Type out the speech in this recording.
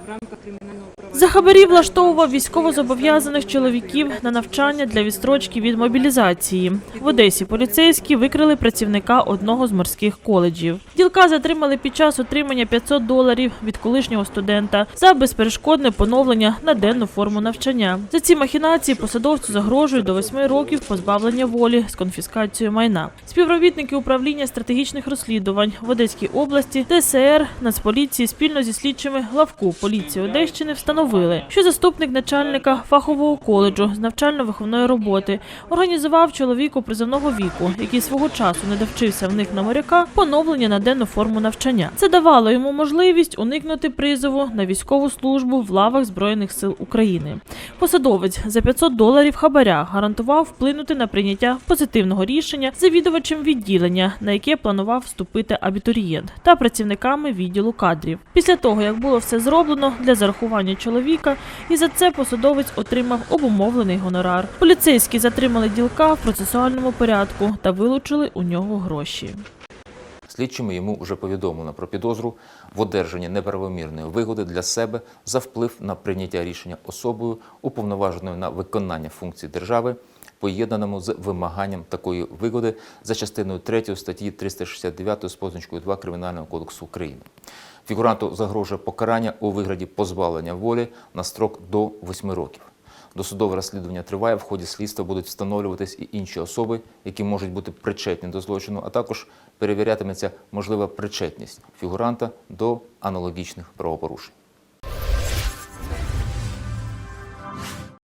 в рамках кримінального провадження. За хабарі влаштовував військовозобов'язаних чоловіків на навчання для відстрочки від мобілізації. В Одесі поліцейські викрили працівника одного з морських коледжів. Ділка затримали під час отримання 500 доларів від колишнього студента за безперешкодне поновлення на денну форму навчання. За ці махінації посадовцю загрожують до 8 років позбавлення волі з конфіскацією майна. Співробітники управління стратегічних розслідувань в Одеській області, ДСР, Нацполіції спільно зі слідчими главку поліції Одещини встановили, що заступник начальника фахового коледжу з навчально-виховної роботи організував чоловіку призовного віку, який свого часу не довчився в них на моряка, поновлення на денну форму навчання. Це давало йому можливість уникнути призову на військову службу в лавах Збройних сил України. Посадовець за 500 доларів хабаря гарантував вплинути на прийняття позитивного рішення завідувачем відділення, на яке планував вступити абітурієнт, та працівниками відділу кадрів. Після того, як було все зроблено для зарахування чоловіка, і за це посадовець отримав обумовлений гонорар. Поліцейські затримали ділка в процесуальному порядку та вилучили у нього гроші. Слідчими йому вже повідомлено про підозру в одержанні неправомірної вигоди для себе за вплив на прийняття рішення особою, уповноваженою на виконання функцій держави, поєднаному з вимаганням такої вигоди за частиною 3 статті 369 з позначкою 2 Кримінального кодексу України. Фігуранту загрожує покарання у вигляді позбавлення волі на строк до 8 років. Досудове розслідування триває. В ході слідства будуть встановлюватись і інші особи, які можуть бути причетні до злочину, а також перевірятиметься можлива причетність фігуранта до аналогічних правопорушень.